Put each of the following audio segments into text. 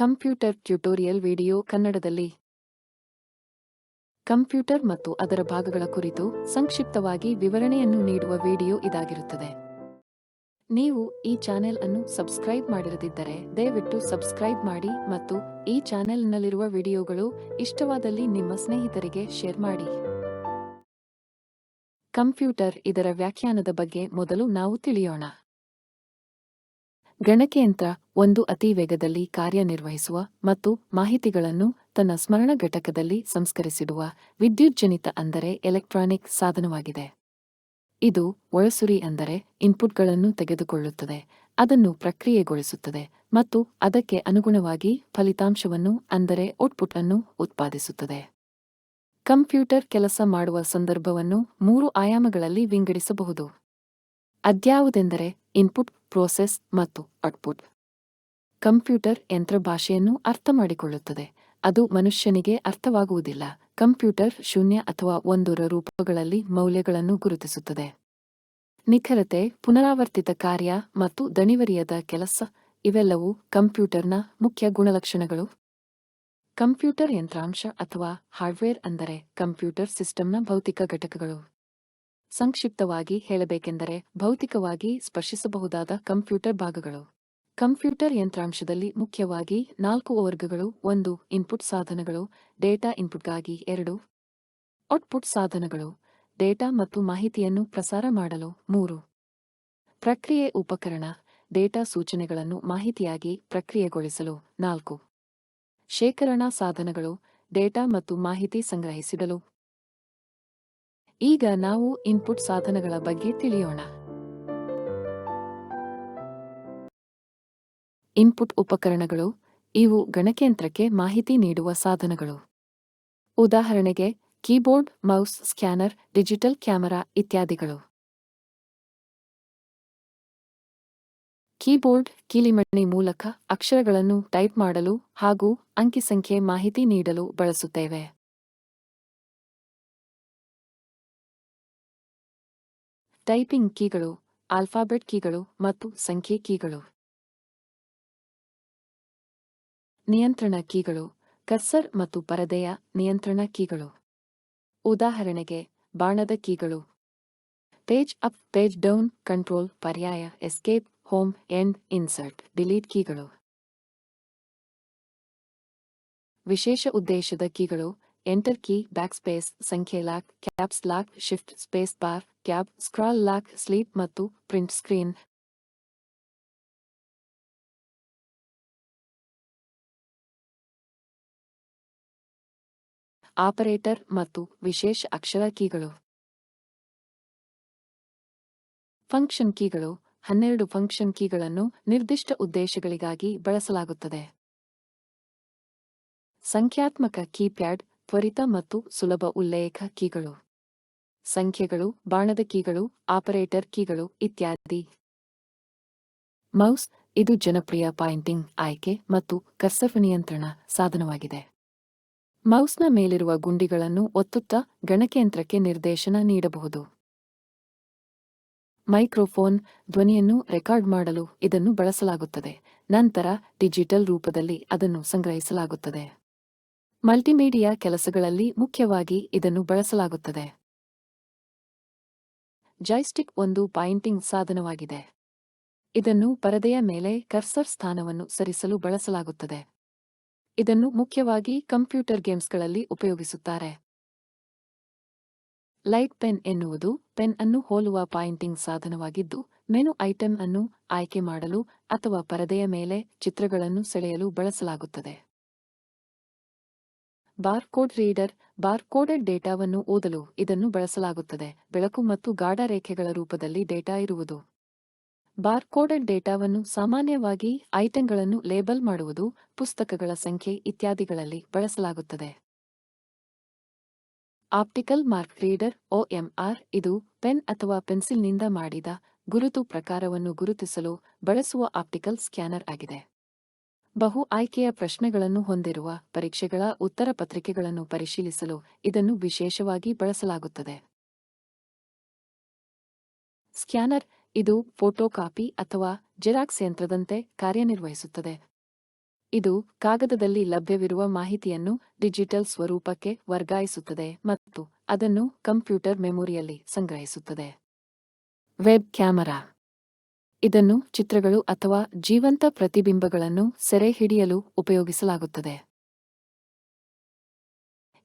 Computer tutorial video ಕನ್ನಡದಲ್ಲಿ. Computer ಮತ್ತು ಅದರ ಭಾಗಗಳ ಕುರಿತು ಸಂಕ್ಷಿಪ್ತವಾಗಿ ವಿವರಣೆಯನ್ನು ನೀಡುವ ವಿಡಿಯೋ ಇದಾಗಿರುತ್ತದೆ. ನೀವು ಈ ಚಾನೆಲ್ ಅನ್ನು ಸಬ್ಸ್ಕ್ರೈಬ್ ಮಾಡಿರದಿದ್ದರೆ ದಯವಿಟ್ಟು ಸಬ್ಸ್ಕ್ರೈಬ್ ಮಾಡಿ ಮತ್ತು ಈ ಚಾನೆಲ್ನಲ್ಲಿರುವ ವಿಡಿಯೋಗಳು ಇಷ್ಟವಾದಲ್ಲಿ ನಿಮ್ಮ ಸ್ನೇಹಿತರಿಗೆ ಶೇರ್ ಮಾಡಿ. ಕಂಪ್ಯೂಟರ್ ಇದರ ವ್ಯಾಖ್ಯಾನದ ಬಗ್ಗೆ ಮೊದಲು ನಾವು ತಿಳಿಯೋಣ. ಗಣಕಯಂತ್ರ ಒಂದು ಅತಿ ವೇಗದಲ್ಲಿ ಕಾರ್ಯನಿರ್ವಹಿಸುವ ಮತ್ತು ಮಾಹಿತಿಗಳನ್ನು ತನ್ನ ಸ್ಮರಣ ಘಟಕದಲ್ಲಿ ಸಂಸ್ಕರಿಸಿಡುವ ವಿದ್ಯುಜ್ಜನಿತ ಅಂದರೆ ಎಲೆಕ್ಟ್ರಾನಿಕ್ ಸಾಧನವಾಗಿದೆ. ಇದು ಒಳಸುರಿ ಅಂದರೆ ಇನ್ಪುಟ್ಗಳನ್ನು ತೆಗೆದುಕೊಳ್ಳುತ್ತದೆ, ಅದನ್ನು ಪ್ರಕ್ರಿಯೆಗೊಳಿಸುತ್ತದೆ ಮತ್ತು ಅದಕ್ಕೆ ಅನುಗುಣವಾಗಿ ಫಲಿತಾಂಶವನ್ನು ಅಂದರೆ ಔಟ್ಪುಟ್ ಅನ್ನು ಉತ್ಪಾದಿಸುತ್ತದೆ. ಕಂಪ್ಯೂಟರ್ ಕೆಲಸ ಮಾಡುವ ಸಂದರ್ಭವನ್ನು ಮೂರು ಆಯಾಮಗಳಲ್ಲಿ ವಿಂಗಡಿಸಬಹುದು. ಅದ್ಯಾವುದೆಂದರೆ ಇನ್ಪುಟ್, ಪ್ರೋಸೆಸ್ ಮತ್ತು ಔಟ್ಪುಟ್. ಕಂಪ್ಯೂಟರ್ ಯಂತ್ರ ಭಾಷೆಯನ್ನು ಅರ್ಥ ಮಾಡಿಕೊಳ್ಳುತ್ತದೆ. ಅದು ಮನುಷ್ಯನಿಗೆ ಅರ್ಥವಾಗುವುದಿಲ್ಲ. ಕಂಪ್ಯೂಟರ್ ಶೂನ್ಯ ಅಥವಾ ಒಂದರ ರೂಪಗಳಲ್ಲಿ ಮೌಲ್ಯಗಳನ್ನು ಗುರುತಿಸುತ್ತದೆ. ನಿಖರತೆ, ಪುನರಾವರ್ತಿತ ಕಾರ್ಯ ಮತ್ತು ದಣಿವರಿಯದ ಕೆಲಸ ಇವೆಲ್ಲವೂ ಕಂಪ್ಯೂಟರ್ನ ಮುಖ್ಯ ಗುಣಲಕ್ಷಣಗಳು. ಕಂಪ್ಯೂಟರ್ ಯಂತ್ರಾಂಶ ಅಥವಾ ಹಾರ್ಡ್ವೇರ್ ಅಂದರೆ ಕಂಪ್ಯೂಟರ್ ಸಿಸ್ಟಮ್ನ ಭೌತಿಕ ಘಟಕಗಳು. ಸಂಕ್ಷಿಪ್ತವಾಗಿ ಹೇಳಬೇಕೆಂದರೆ ಭೌತಿಕವಾಗಿ ಸ್ಪರ್ಶಿಸಬಹುದಾದ ಕಂಪ್ಯೂಟರ್ ಭಾಗಗಳು. ಕಂಪ್ಯೂಟರ್ ಯಂತ್ರಾಂಶದಲ್ಲಿ ಮುಖ್ಯವಾಗಿ ನಾಲ್ಕು ವರ್ಗಗಳು, ಒಂದು ಇನ್ಪುಟ್ ಸಾಧನಗಳು, ಡೇಟಾ ಇನ್ಪುಟ್ಗಾಗಿ ಎರಡು ಔಟ್ಪುಟ್ ಸಾಧನಗಳು, ಡೇಟಾ ಮತ್ತು ಮಾಹಿತಿಯನ್ನು ಪ್ರಸಾರ ಮಾಡಲು ಮೂರು ಪ್ರಕ್ರಿಯೆ ಉಪಕರಣ, ಡೇಟಾ ಸೂಚನೆಗಳನ್ನು ಮಾಹಿತಿಯಾಗಿ ಪ್ರಕ್ರಿಯೆಗೊಳಿಸಲು ನಾಲ್ಕು ಶೇಖರಣಾ ಸಾಧನಗಳು, ಡೇಟಾ ಮತ್ತು ಮಾಹಿತಿ ಸಂಗ್ರಹಿಸಿಡಲು. ಈಗ ನಾವು ಇನ್ಪುಟ್ ಸಾಧನಗಳ ಬಗ್ಗೆ ತಿಳಿಯೋಣ. ಇನ್ಪುಟ್ ಉಪಕರಣಗಳು, ಇವು ಗಣಕಯಂತ್ರಕ್ಕೆ ಮಾಹಿತಿ ನೀಡುವ ಸಾಧನಗಳು. ಉದಾಹರಣೆಗೆ, keyboard, mouse, scanner, digital camera ಇತ್ಯಾದಿಗಳು. ಕೀಬೋರ್ಡ್, ಕೀಲಿಮಣಿ ಮೂಲಕ ಅಕ್ಷರಗಳನ್ನು ಟೈಪ್ ಮಾಡಲು ಹಾಗೂ ಅಂಕಿಸಂಖ್ಯೆ ಮಾಹಿತಿ ನೀಡಲು ಬಳಸುತ್ತೇವೆ. ಟೈಪಿಂಗ್ ಕೀಗಳು, ಆಲ್ಫಾಬೆಟ್ ಕೀಗಳು ಮತ್ತು ಸಂಖ್ಯೆ ಕೀಗಳು. ನಿಯಂತ್ರಣ ಕೀಗಳು, ಕರ್ಸರ್ ಮತ್ತು ಪರದೆಯ ನಿಯಂತ್ರಣ ಕೀಗಳು. ಉದಾಹರಣೆಗೆ, ಬಾಣದ ಕೀಗಳು. Page up, page down, control, ಪರ್ಯಾಯ, escape, home, end, insert, delete ಕೀಗಳು. ವಿಶೇಷ ಉದ್ದೇಶದ ಕೀಗಳು, ಎಂಟರ್ ಕೀ, ಬ್ಯಾಕ್ ಸ್ಪೇಸ್, ಸಂಖ್ಯೆ lock, caps lock, shift space bar, tab, scroll lock, sleep ಮತ್ತು ಪ್ರಿಂಟ್ ಸ್ಕ್ರೀನ್. ಆಪರೇಟರ್ ಮತ್ತು ವಿಶೇಷ ಅಕ್ಷರ ಕೀಗಳು. ಫಂಕ್ಷನ್ ಕೀಗಳು, ಹನ್ನೆರಡು ಫಂಕ್ಷನ್ ಕೀಗಳನ್ನು ನಿರ್ದಿಷ್ಟ ಉದ್ದೇಶಗಳಿಗಾಗಿ ಬಳಸಲಾಗುತ್ತದೆ. ಸಂಖ್ಯಾತ್ಮಕ ಕೀಪ್ಯಾಡ್, ತ್ವರಿತ ಮತ್ತು ಸುಲಭ ಉಲ್ಲೇಖ ಕೀಗಳು. ಸಂಖ್ಯೆಗಳು, ಬಾಣದ ಕೀಗಳು, ಆಪರೇಟರ್ ಕೀಗಳು ಇತ್ಯಾದಿ. ಮೌಸ್, ಇದು ಜನಪ್ರಿಯ ಪಾಯಿಂಟಿಂಗ್ ಆಯ್ಕೆ ಮತ್ತು ಕರ್ಸಫ್ ನಿಯಂತ್ರಣ ಸಾಧನವಾಗಿದೆ. ಮೌಸ್ನ ಮೇಲಿರುವ ಗುಂಡಿಗಳನ್ನು ಒತ್ತುತ್ತಾ ಗಣಕಯಂತ್ರಕ್ಕೆ ನಿರ್ದೇಶನ ನೀಡಬಹುದು. ಮೈಕ್ರೋಫೋನ್ ಧ್ವನಿಯನ್ನು ರೆಕಾರ್ಡ್ ಮಾಡಲು ಇದನ್ನು ಬಳಸಲಾಗುತ್ತದೆ. ನಂತರ ಡಿಜಿಟಲ್ ರೂಪದಲ್ಲಿ ಅದನ್ನು ಸಂಗ್ರಹಿಸಲಾಗುತ್ತದೆ. ಮಲ್ಟಿಮೀಡಿಯಾ ಕೆಲಸಗಳಲ್ಲಿ ಮುಖ್ಯವಾಗಿ ಇದನ್ನು ಬಳಸಲಾಗುತ್ತದೆ. ಜಾಯ್ಸ್ಟಿಕ್ ಒಂದು ಪಾಯಿಂಟಿಂಗ್ ಸಾಧನವಾಗಿದೆ. ಇದನ್ನು ಪರದೆಯ ಮೇಲೆ ಕರ್ಸರ್ ಸ್ಥಾನವನ್ನು ಸರಿಸಲು ಬಳಸಲಾಗುತ್ತದೆ. ಇದನ್ನು ಮುಖ್ಯವಾಗಿ ಕಂಪ್ಯೂಟರ್ ಗೇಮ್ಸ್ಗಳಲ್ಲಿ ಉಪಯೋಗಿಸುತ್ತಾರೆ. ಲೈಟ್ ಪೆನ್ ಎನ್ನುವುದು ಪೆನ್ ಅನ್ನು ಹೋಲುವ ಪಾಯಿಂಟಿಂಗ್ ಸಾಧನವಾಗಿದ್ದು, ಮೆನು ಐಟಂ ಅನ್ನು ಆಯ್ಕೆ ಮಾಡಲು ಅಥವಾ ಪರದೆಯ ಮೇಲೆ ಚಿತ್ರಗಳನ್ನು ಸೆಳೆಯಲು ಬಳಸಲಾಗುತ್ತದೆ. ಬಾರ್ಕೋಡ್ ರೀಡರ್ ಬಾರ್ಕೋಡೆಡ್ ಡೇಟಾವನ್ನು ಓದಲು ಇದನ್ನು ಬಳಸಲಾಗುತ್ತದೆ. ಬೆಳಕು ಮತ್ತು ಗಾಢ ರೇಖೆಗಳ ರೂಪದಲ್ಲಿ ಡೇಟಾ ಇರುವುದು. ಬಾರ್ಕೋಡೆಡ್ ಡೇಟಾವನ್ನು ಸಾಮಾನ್ಯವಾಗಿ ಐಟಂಗಳನ್ನು ಲೇಬಲ್ ಮಾಡುವುದು, ಪುಸ್ತಕಗಳ ಸಂಖ್ಯೆ ಇತ್ಯಾದಿಗಳಲ್ಲಿ ಬಳಸಲಾಗುತ್ತದೆ. ಆಪ್ಟಿಕಲ್ ಮಾರ್ಕ್ ರೀಡರ್, ಒಎಂಆರ್, ಇದು ಪೆನ್ ಅಥವಾ ಪೆನ್ಸಿಲ್ನಿಂದ ಮಾಡಿದ ಗುರುತು ಪ್ರಕಾರವನ್ನು ಗುರುತಿಸಲು ಬಳಸುವ ಆಪ್ಟಿಕಲ್ ಸ್ಕ್ಯಾನರ್ ಆಗಿದೆ. ಬಹು ಆಯ್ಕೆಯ ಪ್ರಶ್ನೆಗಳನ್ನು ಹೊಂದಿರುವ ಪರೀಕ್ಷೆಗಳ ಉತ್ತರ ಪತ್ರಿಕೆಗಳನ್ನು ಪರಿಶೀಲಿಸಲು ಇದನ್ನು ವಿಶೇಷವಾಗಿ ಬಳಸಲಾಗುತ್ತದೆ. ಸ್ಕ್ಯಾನರ್ ಇದು ಫೋಟೋಕಾಪಿ ಅಥವಾ ಜೆರಾಕ್ಸ್ ಯಂತ್ರದಂತೆ ಕಾರ್ಯನಿರ್ವಹಿಸುತ್ತದೆ. ಇದು ಕಾಗದದಲ್ಲಿ ಲಭ್ಯವಿರುವ ಮಾಹಿತಿಯನ್ನು ಡಿಜಿಟಲ್ ಸ್ವರೂಪಕ್ಕೆ ವರ್ಗಾಯಿಸುತ್ತದೆ ಮತ್ತು ಅದನ್ನು ಕಂಪ್ಯೂಟರ್ ಮೆಮೊರಿಯಲ್ಲಿ ಸಂಗ್ರಹಿಸುತ್ತದೆ. Web camera. ಇದನ್ನು ಚಿತ್ರಗಳು ಅಥವಾ ಜೀವಂತ ಪ್ರತಿಬಿಂಬಗಳನ್ನು ಸೆರೆಹಿಡಿಯಲು ಉಪಯೋಗಿಸಲಾಗುತ್ತದೆ.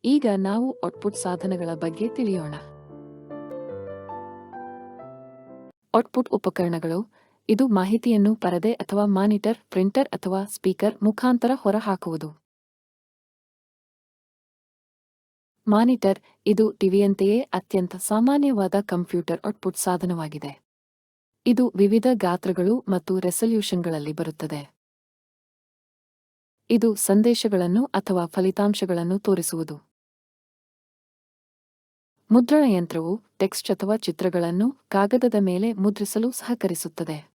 ಈಗ ನಾವು ಔಟ್ಪುಟ್ ಸಾಧನಗಳ ಬಗ್ಗೆ ತಿಳಿಯೋಣ. ಔಟ್ಪುಟ್ ಉಪಕರಣಗಳು, ಇದು ಮಾಹಿತಿಯನ್ನು ಪರದೆ ಅಥವಾ ಮಾನಿಟರ್, ಪ್ರಿಂಟರ್ ಅಥವಾ ಸ್ಪೀಕರ್ ಮುಖಾಂತರ ಹೊರಹಾಕುವುದು. ಮಾನಿಟರ್, ಇದು ಟಿವಿಯಂತೆಯೇ ಅತ್ಯಂತ ಸಾಮಾನ್ಯವಾದ ಕಂಪ್ಯೂಟರ್ ಔಟ್ಪುಟ್ ಸಾಧನವಾಗಿದೆ. ಇದು ವಿವಿಧ ಗಾತ್ರಗಳು ಮತ್ತು ರೆಸಲ್ಯೂಷನ್ಗಳಲ್ಲಿ ಬರುತ್ತದೆ. ಇದು ಸಂದೇಶಗಳನ್ನು ಅಥವಾ ಫಲಿತಾಂಶಗಳನ್ನು ತೋರಿಸುವುದು. ಮುದ್ರಣ ಯಂತ್ರವು ಟೆಕ್ಸ್ಟ್ ಅಥವಾ ಚಿತ್ರಗಳನ್ನು ಕಾಗದದ ಮೇಲೆ ಮುದ್ರಿಸಲು ಸಹಕರಿಸುತ್ತದೆ.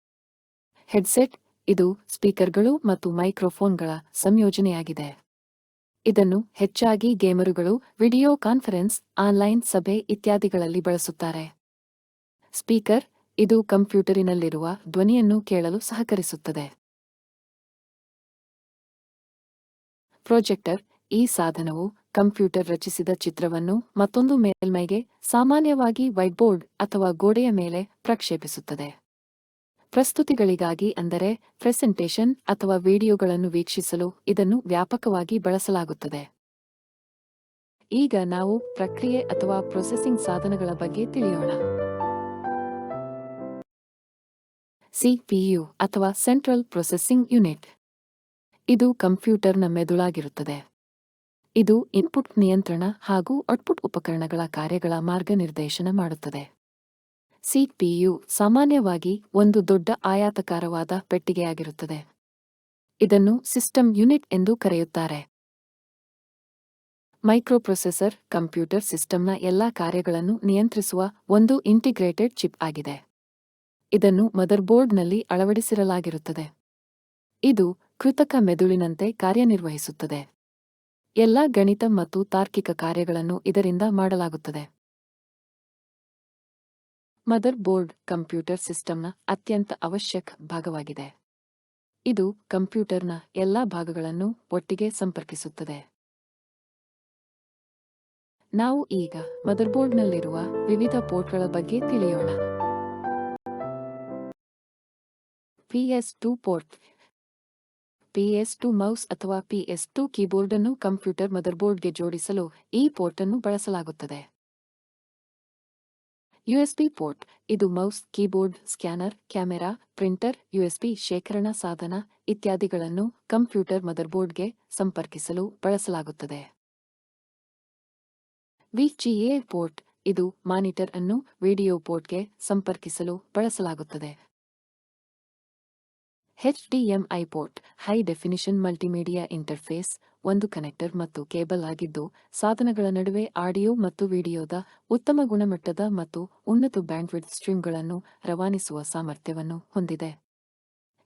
ಹೆಡ್ಸೆಟ್ ಇದು ಸ್ಪೀಕರ್ಗಳು ಮತ್ತು ಮೈಕ್ರೋಫೋನ್ಗಳ ಸಂಯೋಜನೆಯಾಗಿದೆ. ಇದನ್ನು ಹೆಚ್ಚಾಗಿ ಗೇಮರುಗಳು, ವಿಡಿಯೋ ಕಾನ್ಫರೆನ್ಸ್, ಆನ್ಲೈನ್ ಸಭೆ ಇತ್ಯಾದಿಗಳಲ್ಲಿ ಬಳಸುತ್ತಾರೆ. ಸ್ಪೀಕರ್ ಇದು ಕಂಪ್ಯೂಟರಿನಲ್ಲಿರುವ ಧ್ವನಿಯನ್ನು ಕೇಳಲು ಸಹಕರಿಸುತ್ತದೆ. ಪ್ರೊಜೆಕ್ಟರ್ ಈ ಸಾಧನವು ಕಂಪ್ಯೂಟರ್ ರಚಿಸಿದ ಚಿತ್ರವನ್ನು ಮತ್ತೊಂದು ಮೇಲ್ಮೈಗೆ ಸಾಮಾನ್ಯವಾಗಿ ವೈಟ್ಬೋರ್ಡ್ ಅಥವಾ ಗೋಡೆಯ ಮೇಲೆ ಪ್ರಕ್ಷೇಪಿಸುತ್ತದೆ. ಪ್ರಸ್ತುತಿಗಳಿಗಾಗಿ ಅಂದರೆ ಪ್ರೆಸೆಂಟೇಷನ್ ಅಥವಾ ವಿಡಿಯೋಗಳನ್ನು ವೀಕ್ಷಿಸಲು ಇದನ್ನು ವ್ಯಾಪಕವಾಗಿ ಬಳಸಲಾಗುತ್ತದೆ. ಈಗ ನಾವು ಪ್ರಕ್ರಿಯೆ ಅಥವಾ ಪ್ರೊಸೆಸಿಂಗ್ ಸಾಧನಗಳ ಬಗ್ಗೆ ತಿಳಿಯೋಣ. ಸಿಪಿಯು ಅಥವಾ ಸೆಂಟ್ರಲ್ ಪ್ರೊಸೆಸಿಂಗ್ ಯೂನಿಟ್. ಇದು ಕಂಪ್ಯೂಟರ್ನ ಮೆದುಳಾಗಿರುತ್ತದೆ. ಇದು ಇನ್ಪುಟ್ ನಿಯಂತ್ರಣ ಹಾಗೂ ಔಟ್ಪುಟ್ ಉಪಕರಣಗಳ ಕಾರ್ಯಗಳ ಮಾರ್ಗನಿರ್ದೇಶನ ಮಾಡುತ್ತದೆ. ಸಿಪಿಯು ಸಾಮಾನ್ಯವಾಗಿ ಒಂದು ದೊಡ್ಡ ಆಯಾತಕಾರವಾದ ಪೆಟ್ಟಿಗೆಯಾಗಿರುತ್ತದೆ. ಇದನ್ನು ಸಿಸ್ಟಮ್ ಯೂನಿಟ್ ಎಂದು ಕರೆಯುತ್ತಾರೆ. ಮೈಕ್ರೋಪ್ರೊಸೆಸರ್ ಕಂಪ್ಯೂಟರ್ ಸಿಸ್ಟಮ್ನ ಎಲ್ಲಾ ಕಾರ್ಯಗಳನ್ನು ನಿಯಂತ್ರಿಸುವ ಒಂದು ಇಂಟಿಗ್ರೇಟೆಡ್ ಚಿಪ್ ಆಗಿದೆ. ಇದನ್ನು ಮದರ್ಬೋರ್ಡ್ನಲ್ಲಿ ಅಳವಡಿಸಿರಲಾಗಿರುತ್ತದೆ. ಇದು ಕೃತಕ ಮೆದುಳಿನಂತೆ ಕಾರ್ಯನಿರ್ವಹಿಸುತ್ತದೆ. ಎಲ್ಲಾ ಗಣಿತ ಮತ್ತು ತಾರ್ಕಿಕ ಕಾರ್ಯಗಳನ್ನು ಇದರಿಂದ ಮಾಡಲಾಗುತ್ತದೆ. ಮದರ್ ಬೋರ್ಡ್ ಕಂಪ್ಯೂಟರ್ ಸಿಸ್ಟಮ್ನ ಅತ್ಯಂತ ಅವಶ್ಯಕ ಭಾಗವಾಗಿದೆ. ಇದು ಕಂಪ್ಯೂಟರ್ನ ಎಲ್ಲಾ ಭಾಗಗಳನ್ನು ಒಟ್ಟಿಗೆ ಸಂಪರ್ಕಿಸುತ್ತದೆ. ನಾವು ಈಗ ಮದರ್ ಬೋರ್ಡ್ನಲ್ಲಿರುವ ವಿವಿಧ ಪೋರ್ಟ್ಗಳ ಬಗ್ಗೆ ತಿಳಿಯೋಣ. PS two port PS two mouse ಅಥವಾ ಪಿಎಸ್ ಟು ಕೀಬೋರ್ಡ್ ಅನ್ನು ಕಂಪ್ಯೂಟರ್ ಮದರ್ಬೋರ್ಡ್ಗೆ ಜೋಡಿಸಲು ಈ ಪೋರ್ಟ್ ಅನ್ನು ಬಳಸಲಾಗುತ್ತದೆ ಯುಎಸ್ಬಿ ಪೋರ್ಟ್, ಇದು mouse, keyboard, scanner, camera, printer USB ಶೇಖರಣಾ ಸಾಧನ ಇತ್ಯಾದಿಗಳನ್ನು ಕಂಪ್ಯೂಟರ್ ಮದರ್ಬೋರ್ಡ್ಗೆ ಸಂಪರ್ಕಿಸಲು ಬಳಸಲಾಗುತ್ತದೆ. ವಿಜಿಎ ಪೋರ್ಟ್, ಇದು ಮಾನಿಟರ್ ಅನ್ನು ವಿಡಿಯೋ ಪೋರ್ಟ್ಗೆ ಸಂಪರ್ಕಿಸಲು ಬಳಸಲಾಗುತ್ತದೆ. HDMI port high definition multimedia interface ಒಂದು ಕನೆಕ್ಟರ್ ಮತ್ತು ಕೇಬಲ್ ಆಗಿದ್ದು, ಸಾಧನಗಳ ನಡುವೆ ಆಡಿಯೋ ಮತ್ತು ವಿಡಿಯೋದ ಉತ್ತಮ ಗುಣಮಟ್ಟದ ಮತ್ತು ಉನ್ನತ ಬ್ಯಾಂಡ್ವಿಡ್ತ್ ಸ್ಟ್ರೀಮ್ಗಳನ್ನು ರವಾನಿಸುವ ಸಾಮರ್ಥ್ಯವನ್ನು ಹೊಂದಿದೆ.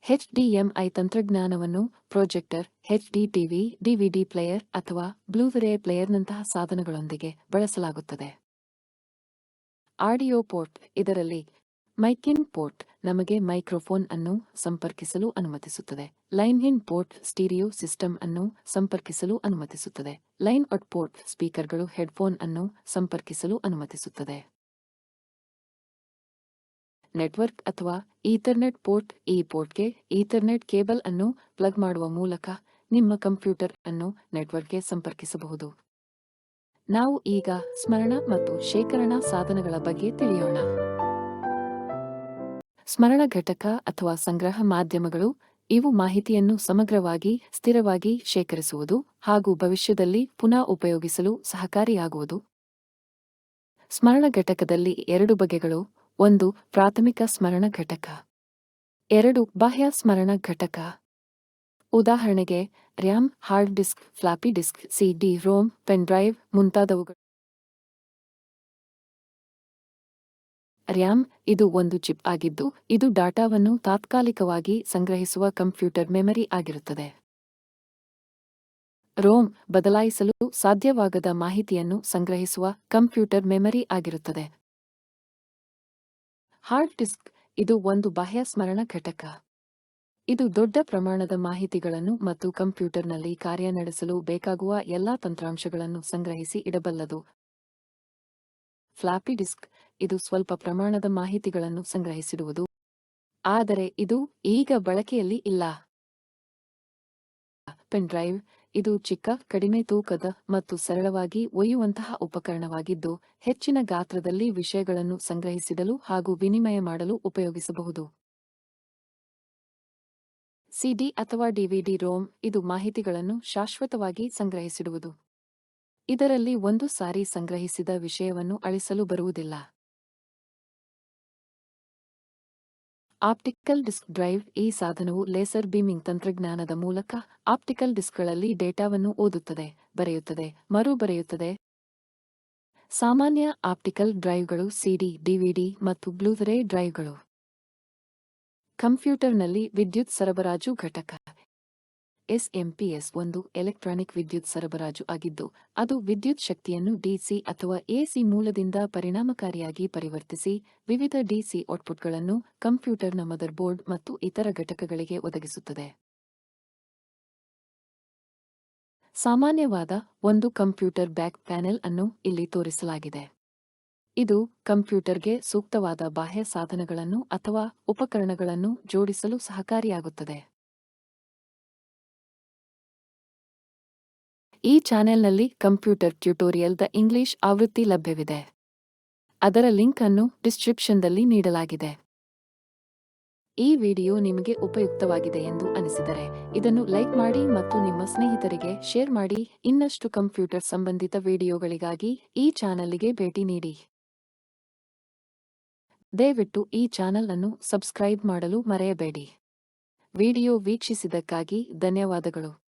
ಎಚ್ಡಿಎಂಐ ತಂತ್ರಜ್ಞಾನವನ್ನು projector HD TV DVD player ಅಥವಾ ಬ್ಲೂವರೇ ಪ್ಲೇಯರ್ನಂತಹ ಸಾಧನಗಳೊಂದಿಗೆ ಬಳಸಲಾಗುತ್ತದೆ. ಆಡಿಯೋ ಪೋರ್ಟ್, ಇದರಲ್ಲಿ ಮೈಕಿನ್ ಪೋರ್ಟ್ ನಮಗೆ ಮೈಕ್ರೋಫೋನ್ ಅನ್ನು ಸಂಪರ್ಕಿಸಲು ಅನುಮತಿಸುತ್ತದೆ. Line in port stereo system ಅನ್ನು ಸಂಪರ್ಕಿಸಲು ಅನುಮತಿಸುತ್ತದೆ. ಲೈನ್ ಔಟ್ ಪೋರ್ಟ್ ಸ್ಪೀಕರ್ಗಳು ಹೆಡ್ಫೋನ್ ಅನ್ನು ಸಂಪರ್ಕಿಸಲು ಅನುಮತಿಸುತ್ತದೆ. ನೆಟ್ವರ್ಕ್ ಅಥವಾ ಈಥರ್ನೆಟ್ ಪೋರ್ಟ್ ಈ ಪೋರ್ಟ್ಗೆ ಈಥರ್ನೆಟ್ ಕೇಬಲ್ ಅನ್ನು ಪ್ಲಗ್ ಮಾಡುವ ಮೂಲಕ ನಿಮ್ಮ ಕಂಪ್ಯೂಟರ್ ಅನ್ನು ನೆಟ್ವರ್ಕ್ಗೆ ಸಂಪರ್ಕಿಸಬಹುದು. ನಾವು ಈಗ ಸ್ಮರಣ ಮತ್ತು ಶೇಖರಣಾ ಸಾಧನಗಳ ಬಗ್ಗೆ ತಿಳಿಯೋಣ. ಸ್ಮರಣ ಘಟಕ ಅಥವಾ ಸಂಗ್ರಹ ಮಾಧ್ಯಮಗಳು, ಇವು ಮಾಹಿತಿಯನ್ನು ಸಮಗ್ರವಾಗಿ, ಸ್ಥಿರವಾಗಿ ಶೇಖರಿಸುವುದು ಹಾಗೂ ಭವಿಷ್ಯದಲ್ಲಿ ಪುನಃ ಉಪಯೋಗಿಸಲು ಸಹಕಾರಿಯಾಗುವುದು. ಸ್ಮರಣ ಘಟಕದಲ್ಲಿ ಎರಡು ಬಗೆಗಳು, ಒಂದು ಪ್ರಾಥಮಿಕ ಸ್ಮರಣ ಘಟಕ, ಎರಡು ಬಾಹ್ಯ ಸ್ಮರಣ ಘಟಕ. ಉದಾಹರಣೆಗೆ, RAM hard disk, floppy disk CD ROM pendrive ಮುಂತಾದವುಗಳು. ರ್ಯಾಮ್ ಇದು ಒಂದು ಚಿಪ್ ಆಗಿದ್ದು, ಇದು ಡಾಟಾವನ್ನು ತಾತ್ಕಾಲಿಕವಾಗಿ ಸಂಗ್ರಹಿಸುವ ಕಂಪ್ಯೂಟರ್ ಮೆಮರಿ ಆಗಿರುತ್ತದೆ. ರೋಮ್ ಬದಲಾಯಿಸಲು ಸಾಧ್ಯವಾಗದ ಮಾಹಿತಿಯನ್ನು ಸಂಗ್ರಹಿಸುವ ಕಂಪ್ಯೂಟರ್ ಮೆಮರಿ ಆಗಿರುತ್ತದೆ. ಹಾರ್ಡ್ ಡಿಸ್ಕ್, ಇದು ಒಂದು ಬಾಹ್ಯ ಸ್ಮರಣ ಘಟಕ. ಇದು ದೊಡ್ಡ ಪ್ರಮಾಣದ ಮಾಹಿತಿಗಳನ್ನು ಮತ್ತು ಕಂಪ್ಯೂಟರ್ನಲ್ಲಿ ಕಾರ್ಯ ನಡೆಸಲು ಬೇಕಾಗುವ ಎಲ್ಲಾ ತಂತ್ರಾಂಶಗಳನ್ನು ಸಂಗ್ರಹಿಸಿ ಇಡಬಲ್ಲದು. ಫ್ಲಾಪಿ ಡಿಸ್ಕ್ ಇದು ಸ್ವಲ್ಪ ಪ್ರಮಾಣದ ಮಾಹಿತಿಗಳನ್ನು ಸಂಗ್ರಹಿಸಿಡುವುದು. ಆದರೆ ಇದು ಈಗ ಬಳಕೆಯಲ್ಲಿ ಇಲ್ಲ. ಪೆನ್ ಡ್ರೈವ್ ಇದು ಚಿಕ್ಕ, ಕಡಿಮೆ ತೂಕದ ಮತ್ತು ಸರಳವಾಗಿ ಒಯ್ಯುವಂತಹ ಉಪಕರಣವಾಗಿದ್ದು, ಹೆಚ್ಚಿನ ಗಾತ್ರದಲ್ಲಿ ವಿಷಯಗಳನ್ನು ಸಂಗ್ರಹಿಸಿಡಲು ಹಾಗೂ ವಿನಿಮಯ ಮಾಡಲು ಉಪಯೋಗಿಸಬಹುದು. ಸಿಡಿ ಅಥವಾ ಡಿವಿಡಿ ರೋಮ್ ಇದು ಮಾಹಿತಿಗಳನ್ನು ಶಾಶ್ವತವಾಗಿ ಸಂಗ್ರಹಿಸಿಡುವುದು. ಇದರಲ್ಲಿ ಒಂದು ಸಾರಿ ಸಂಗ್ರಹಿಸಿದ ವಿಷಯವನ್ನು ಅಳಿಸಲು ಬರುವುದಿಲ್ಲ. ಆಪ್ಟಿಕಲ್ ಡಿಸ್ಕ್ ಡ್ರೈವ್ ಈ ಸಾಧನವು ಲೇಸರ್ ಬೀಮಿಂಗ್ ತಂತ್ರಜ್ಞಾನದ ಮೂಲಕ ಆಪ್ಟಿಕಲ್ ಡಿಸ್ಕ್ಗಳಲ್ಲಿ ಡೇಟಾವನ್ನು ಓದುತ್ತದೆ, ಬರೆಯುತ್ತದೆ, ಮರು ಬರೆಯುತ್ತದೆ. ಸಾಮಾನ್ಯ ಆಪ್ಟಿಕಲ್ ಡ್ರೈವ್ಗಳು ಸಿಡಿ ಡಿವಿಡಿ ಮತ್ತು ಬ್ಲೂರೇ ಡ್ರೈವ್ಗಳು. ಕಂಪ್ಯೂಟರ್ನಲ್ಲಿ ವಿದ್ಯುತ್ ಸರಬರಾಜು ಘಟಕ. ಎಸ್ಎಂಪಿಎಸ್ ಒಂದು ಎಲೆಕ್ಟ್ರಾನಿಕ್ ವಿದ್ಯುತ್ ಸರಬರಾಜು ಆಗಿದ್ದು, ಅದು ವಿದ್ಯುತ್ ಶಕ್ತಿಯನ್ನು ಡಿಸಿ ಅಥವಾ ಎಸಿ ಮೂಲದಿಂದ ಪರಿಣಾಮಕಾರಿಯಾಗಿ ಪರಿವರ್ತಿಸಿ ವಿವಿಧ ಡಿಸಿ ಔಟ್ಪುಟ್ಗಳನ್ನು ಕಂಪ್ಯೂಟರ್ನ ಮದರ್ಬೋರ್ಡ್ ಮತ್ತು ಇತರ ಘಟಕಗಳಿಗೆ ಒದಗಿಸುತ್ತದೆ. ಸಾಮಾನ್ಯವಾದ ಒಂದು ಕಂಪ್ಯೂಟರ್ ಬ್ಯಾಕ್ ಪ್ಯಾನೆಲ್ ಅನ್ನು ಇಲ್ಲಿ ತೋರಿಸಲಾಗಿದೆ. ಇದು ಕಂಪ್ಯೂಟರ್ಗೆ ಸೂಕ್ತವಾದ ಬಾಹ್ಯ ಸಾಧನಗಳನ್ನು ಅಥವಾ ಉಪಕರಣಗಳನ್ನು ಜೋಡಿಸಲು ಸಹಕಾರಿಯಾಗುತ್ತದೆ. ಈ ಚಾನೆಲ್ನಲ್ಲಿ ಕಂಪ್ಯೂಟರ್ ಟ್ಯುಟೋರಿಯಲ್ದ ಇಂಗ್ಲಿಷ್ ಆವೃತ್ತಿ ಲಭ್ಯವಿದೆ. ಅದರ ಲಿಂಕ್ ಅನ್ನು ಡಿಸ್ಕ್ರಿಪ್ಷನ್ದಲ್ಲಿ ನೀಡಲಾಗಿದೆ. ಈ ವಿಡಿಯೋ ನಿಮಗೆ ಉಪಯುಕ್ತವಾಗಿದೆ ಎಂದು ಅನಿಸಿದರೆ, ಇದನ್ನು ಲೈಕ್ ಮಾಡಿ ಮತ್ತು ನಿಮ್ಮ ಸ್ನೇಹಿತರಿಗೆ ಶೇರ್ ಮಾಡಿ. ಇನ್ನಷ್ಟು ಕಂಪ್ಯೂಟರ್ ಸಂಬಂಧಿತ ವಿಡಿಯೋಗಳಿಗಾಗಿ ಈ ಚಾನಲ್ಗೆ ಭೇಟಿ ನೀಡಿ. ದಯವಿಟ್ಟು ಈ ಚಾನಲ್ ಅನ್ನು ಸಬ್ಸ್ಕ್ರೈಬ್ ಮಾಡಲು ಮರೆಯಬೇಡಿ. ವಿಡಿಯೋ ವೀಕ್ಷಿಸಿದ್ದಕ್ಕಾಗಿ ಧನ್ಯವಾದಗಳು.